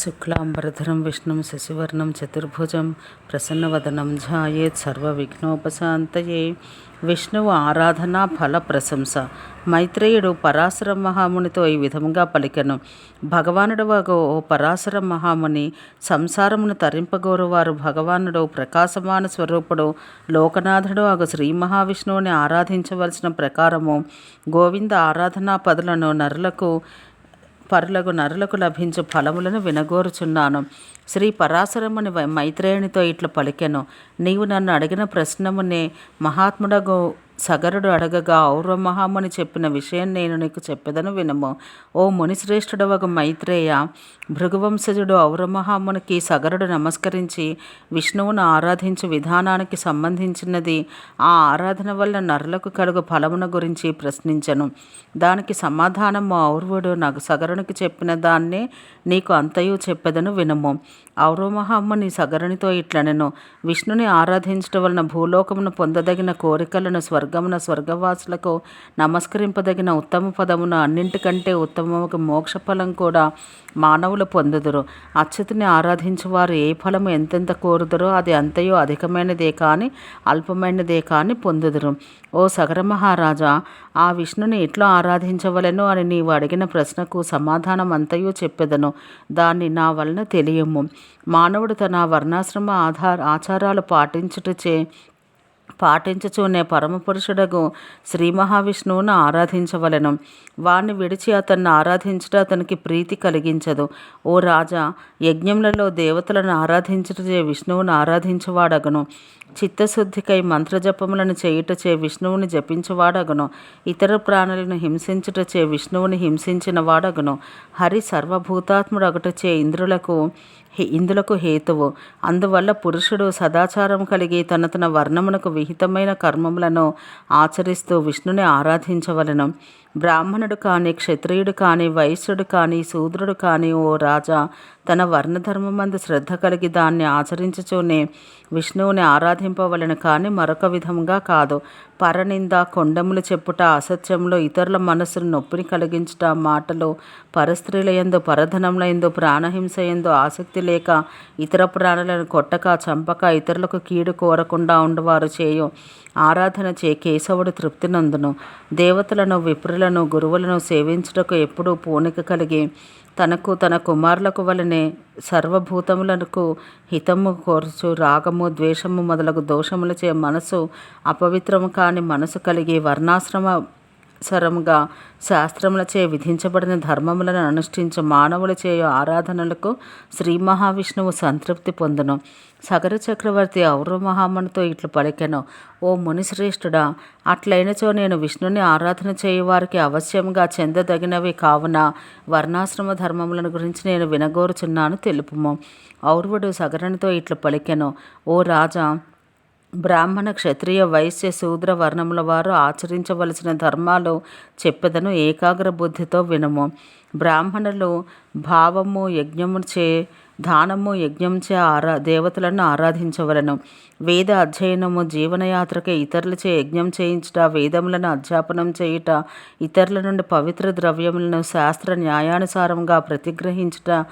శుక్లాంబరధరం విష్ణుం శశివర్ణం చతుర్భుజం ప్రసన్నవదనం ధ్యాయేత్ సర్వవిఘ్నోపశాంతయే. విష్ణువు ఆరాధన ఫల ప్రశంస. మైత్రేయుడు పరాశర మహామునితో ఈ విధముగా పలికెను. భగవానుడు వగు ఓ పరాశర మహాముని సంసారమును తరింపగోరువారు భగవానుడు ప్రకాశమాన స్వరూపుడు. లోకనాథుడు అగు శ్రీ మహావిష్ణువుని ఆరాధించవలసిన ప్రకారము. గోవింద ఆరాధనా పదులను నరులకు పరులకు నరులకు లభించు ఫలములను వినగోరుచున్నాను. శ్రీ పరాశరముని మైత్రేయునితో ఇట్లా పలికెను. నీవు నన్ను అడిగిన ప్రశ్నమునే మహాత్ముడగు సగరుడు అడగగా ఔర మహాముని చెప్పిన విషయం నేను నీకు చెప్పెదను వినము. ఓ మునిశ్రేష్ఠుడు ఒక మైత్రేయ భృగువంశజుడు ఔరమహామునికి సగరుడు నమస్కరించి విష్ణువును ఆరాధించు విధానానికి సంబంధించినది ఆ ఆరాధన వల్ల నరులకు కలుగు ఫలమున గురించి ప్రశ్నించను. దానికి సమాధానము ఔర్వుడు నాకు సగరునికి చెప్పిన దాన్నే నీకు అంతయు చెప్పెదను వినము. ఔరమహాముని సగరునితో ఇట్లనెను. విష్ణుని ఆరాధించడం వలన భూలోకమును పొందదగిన కోరికలను స్వర్గమున స్వర్గవాసులకు నమస్కరింపదగిన ఉత్తమ పదమున అన్నింటికంటే ఉత్తమముగా మోక్ష ఫలం కూడా మానవులు పొందుదురు. అచ్యుతిని ఆరాధించు వారు ఏ ఫలము ఎంతెంత కోరుదరో అది అంతయో అధికమైనదే కానీ అల్పమైనదే కానీ పొందుదురు. ఓ సగర మహారాజా ఆ విష్ణుని ఎట్లా ఆరాధించవలెను అని నీవు అడిగిన ప్రశ్నకు సమాధానం అంతయో చెప్పెదను. దాన్ని నా వలన తెలియము. మానవుడు తన వర్ణాశ్రమ ఆధార ఆచారాలు పాటించుటచే పాటించుచూనే పరమపురుషుడగు శ్రీ మహావిష్ణువును ఆరాధించవలెను. వాణ్ణి విడిచి అతన్ని ఆరాధించుట అతనికి ప్రీతి కలిగించదు. ఓ రాజా యజ్ఞములలో దేవతలను ఆరాధించుటచే విష్ణువును ఆరాధించువాడగను. చిత్తశుద్ధికై మంత్రజపములను చేయుటచే విష్ణువుని జపించువాడగును. ఇతర ప్రాణులను హింసించుటచే విష్ణువుని హింసించిన వాడగును హరి సర్వభూతాత్ముడగటచే ఇంద్రులకు హే- ఇందులకు హేతువు. అందువల్ల పురుషుడు సదాచారం కలిగి తన తన వర్ణమునకు విహితమైన కర్మములను ఆచరిస్తూ విష్ణుని ఆరాధించవలెను. బ్రాహ్మణుడు కానీ క్షత్రియుడు కానీ వైశ్యుడు కానీ శూద్రుడు కానీ ఓ రాజా తన వర్ణధర్మమందు శ్రద్ధ కలిగి దాన్ని ఆచరించుచూనే విష్ణువుని ఆరాధింపవలను కానీ మరొక విధంగా కాదు. పరనింద కొండములు చెప్పుట అసత్యంలో ఇతరుల మనసును నొప్పిని కలిగించుట మాటలు పరస్త్రీలయందు యందు పరధనముల ప్రాణహింస యందు ఆసక్తి లేక ఇతర ప్రాణులను కొట్టక చంపక ఇతరులకు కీడు కోరకుండా ఉండవారు చేయు ఆరాధన చే కేశవుడు తృప్తి నందును. దేవతలను విప్రులను గురువులను సేవించుటకు ఎప్పుడూ పూనిక కలిగి తనకు తన కుమారులకు వలనే సర్వభూతములకు హితము కోర్చు రాగము ద్వేషము మొదలగు దోషములచే మనసు అపవిత్రము కాని మనసు కలిగి వర్ణాశ్రమ సరముగా శాస్త్రములచే విధించబడిన ధర్మములను అనుష్ఠించు మానవుల చేయు ఆరాధనలకు శ్రీ మహావిష్ణువు సంతృప్తి పొందును. సగర చక్రవర్తి ఔర మహామణితో ఇట్లు పలికెను ఓ మునిశ్రేష్ఠుడా అట్లైనచో నేను విష్ణుని ఆరాధన చేయువారికి అవశ్యంగా చెందదగినవి కావున వర్ణాశ్రమ ధర్మములను గురించి నేను వినగోరుచున్నాను తెలుపుము ఔర్వుడు సగరునితో ఇట్లు పలికెను ఓ రాజా బ్రాహ్మణ క్షత్రియ వైశ్య శూద్ర వర్ణముల వారు ఆచరించవలసిన ధర్మాలు చెప్పెదను ఏకాగ్ర బుద్ధితో వినము. బ్రాహ్మణులు భావము యజ్ఞము చే దానము యజ్ఞంచే ఆరా దేవతలను ఆరాధించవలను. వేద అధ్యయనము జీవనయాత్రకే ఇతరులచే యజ్ఞం చేయించుట వేదములను అధ్యాపనం చేయుట ఇతరుల నుండి పవిత్ర ద్రవ్యములను శాస్త్ర న్యాయానుసారంగా ప్రతిగ్రహించుట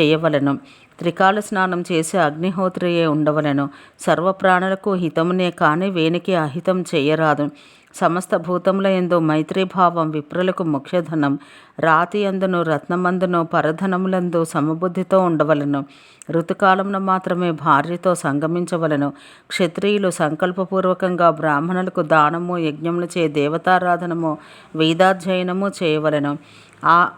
చేయవలెను. త్రికాల స్నానం చేసి అగ్నిహోత్రియే ఉండవలెను. సర్వప్రాణులకు హితమునే కాని వేనికి అహితం చేయరాదు. సమస్త భూతముల ఎందు మైత్రీభావం విప్రులకు ముఖ్యధనం. రాతి అందును రత్నమందును పరధనములందు సమబుద్ధితో ఉండవలను. ఋతుకాలమున మాత్రమే భార్యతో సంగమించవలను. క్షత్రియులు సంకల్పపూర్వకంగా బ్రాహ్మణులకు దానము యజ్ఞములు చే దేవతారాధనము వేదాధ్యయనము చేయవలెను. ఆ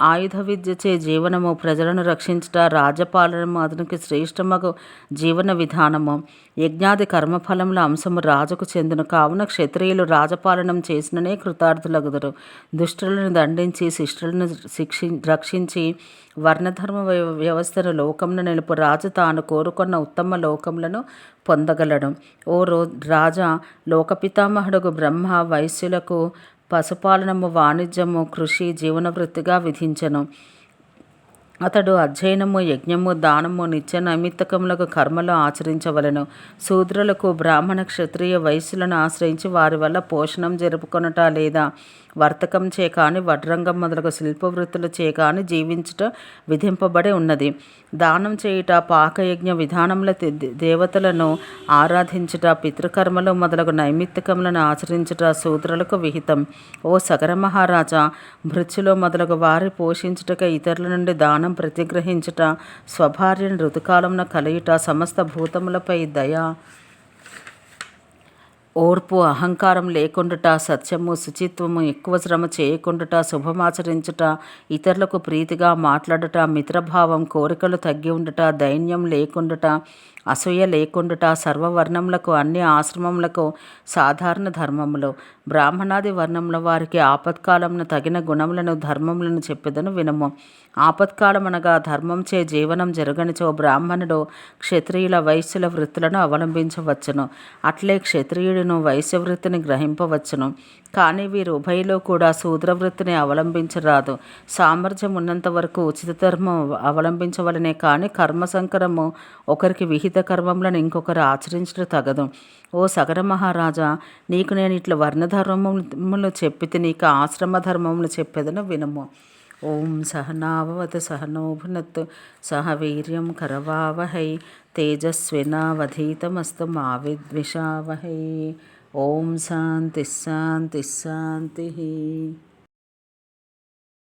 ఆయుధ విద్యచే జీవనము ప్రజలను రక్షించుట రాజపాలనము అతనికి శ్రేష్టమగు జీవన విధానము. యజ్ఞాది కర్మఫలముల అంశము రాజుకు చెందును. కావున క్షత్రియులు రాజపాలనం చేసిననే కృతార్థులగుదరు. దుష్టులను దండించి శిష్టులను శిక్షి రక్షించి వర్ణధర్మ వ్యవస్థను లోకమును నిలుపు రాజు తాను కోరుకున్న ఉత్తమ లోకములను పొందగలడు. ఓ రో రాజా లోకపితామహుడుగు బ్రహ్మ వైశ్యులకు పశుపాలనము వాణిజ్యము కృషి జీవనవృత్తిగా విధించెను. అతడు అధ్యయనము యజ్ఞము దానము నిత్య నైమిత్తకములకు కర్మలు ఆచరించవలెను. శూద్రులకు బ్రాహ్మణ క్షత్రియ వయస్సులను ఆశ్రయించి వారి వల్ల పోషణం జరుపుకొనుట లేదా వర్తకం చే కాని వడ్రంగం మొదలగు శిల్పవృత్తుల చే కాని జీవించుట విధింపబడి ఉన్నది. దానం చేయుట పాకయజ్ఞ విధానముల దేవతలను ఆరాధించుట పితృకర్మలు మొదలగు నైమిత్తికములను ఆచరించుట శూద్రులకు విహితం. ఓ సగర మహారాజా భృత్యులో మొదలగు వారి పోషించుటక ఇతరుల నుండి దానం ప్రతిగ్రహించుట స్వభార్యను ఋతుకాలంలో కలియుట సమస్త భూతములపై దయ ఓర్పు అహంకారం లేకుండుట సత్యము శుచిత్వము ఎక్కువ శ్రమ చేయకుండుట శుభమాచరించుట ఇతరులకు ప్రీతిగా మాట్లాడుట మిత్రభావం కోరికలు తగ్గి ఉండుట దైన్యం లేకుండుట అసూయ లేకుండుట సర్వవర్ణములకు అన్ని ఆశ్రమములకు సాధారణ ధర్మములు. బ్రాహ్మణాది వర్ణముల వారికి ఆపత్కాలమును తగిన గుణములను ధర్మములను చెప్పేదను వినము. ఆపత్కాలమనగా ధర్మంచే జీవనం జరగనిచో బ్రాహ్మణుడు క్షత్రియుల వైశ్యుల వృత్తులను అవలంబించవచ్చును. అట్లే క్షత్రియుడును వైశ్య వృత్తిని గ్రహింపవచ్చును. కానీ వీరు ఉభయలో కూడా శూద్ర వృత్తిని అవలంబించరాదు. సామర్థ్యం ఉన్నంత వరకు ఉచిత ధర్మం అవలంబించవలనే కానీ కర్మ సంకరము ఒకరికి విహిత కర్మములను ఇంకొకరు ఆచరించడం తగదు. ఓ సగర మహారాజా నీకు నేను ఇట్లా వర్ణధర్మములు చెప్పితే నీకు ఆశ్రమ ధర్మములు చెప్పేదను వినము. ఓం సహనావవత సహనోభునత్ సహ వీర్యం కరవావహై తేజస్వినావధీతమస్తు మా విద్విషావహై ఓం శాంతి శాంతి శాంతి.